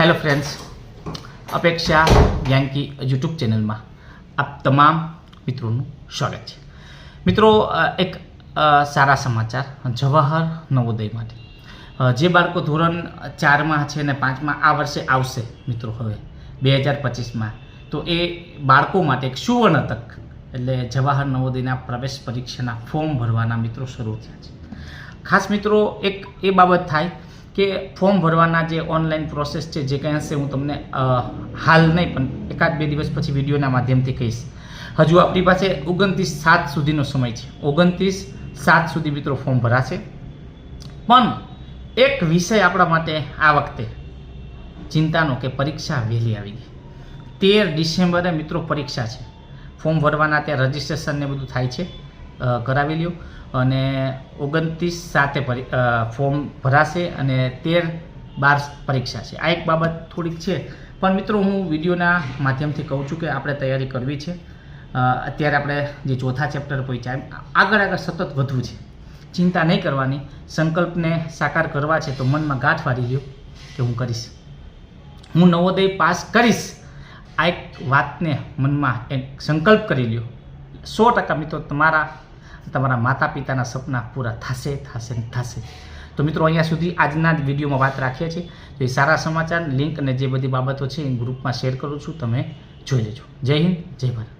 Hello friends અપેક્ષા યાંકી YouTube ચેનલમાં આપ તમામ મિત્રોનું સ્વાગત છે. મિત્રો એક સારા સમાચાર. જવાહર નવોદય માટે. જે બાળકો ધોરણ ચારમાં છે ને પાંચમાં આ વર્ષે આવશે, મિત્રો, હવે, બે હજાર પચીસમાં, તો એ બાળકો માટે એક સુવર્ણ તક, એટલે જવાહર નવોદયના પ્રવેશ પરીક્ષાના ફોર્મ ભરવાના મિત્રો શરૂ થયા છે. ખાસ મિત્રો, એક એ બાબત થાય કે ફોર્મ ભરવાના જે ઓનલાઈન પ્રોસેસ છે, જે કંઈ હશે હું તમને હાલ નહીં, પણ એકાદ બે દિવસ પછી વિડીયોના માધ્યમથી કહીશ. હજુ આપણી પાસે ઓગણત્રીસ સાત સુધીનો સમય છે. ઓગણત્રીસ સાત સુધી મિત્રો ફોર્મ ભરાશે. પણ એક વિષય આપણા માટે આ વખતે ચિંતાનો કે પરીક્ષા વહેલી આવી ગઈ. તેર ડિસેમ્બરે મિત્રો પરીક્ષા છે. ફોર્મ ભરવાના ત્યાં રજિસ્ટ્રેશન ને બધું થાય છે. કરાવી લ્યો. અને ઓગણત્રીસ પરી ફોર્મ ભરાશે અને તેર બાર પરીક્ષા છે. આ એક બાબત થોડીક છે. પણ મિત્રો, હું વિડીયોના માધ્યમથી કહું છું કે આપણે તૈયારી કરવી છે. અત્યારે આપણે જે ચોથા ચેપ્ટર પહોંચ્યા આગળ આગળ સતત વધવું છે. ચિંતા નહીં કરવાની. સંકલ્પને સાકાર કરવા છે તો મનમાં ગાંઠ વાળી લ્યો કે હું કરીશ. હું નવોદય પાસ કરીશ. આ એક વાતને મનમાં એક સંકલ્પ કરી લ્યો. સો ટકા મિત્રો, તમારા તમારા માતા પિતાના સપના પૂરા થશે થશે ને થશે. તો મિત્રો, અહીંયા સુધી આજના જ વિડીયોમાં વાત રાખીએ છીએ. તો એ સારા સમાચાર, લિંક અને જે બધી બાબતો છે એ ગ્રુપમાં શેર કરું છું. તમે જોઈ લેજો. જય હિન્દ, જય ભારત.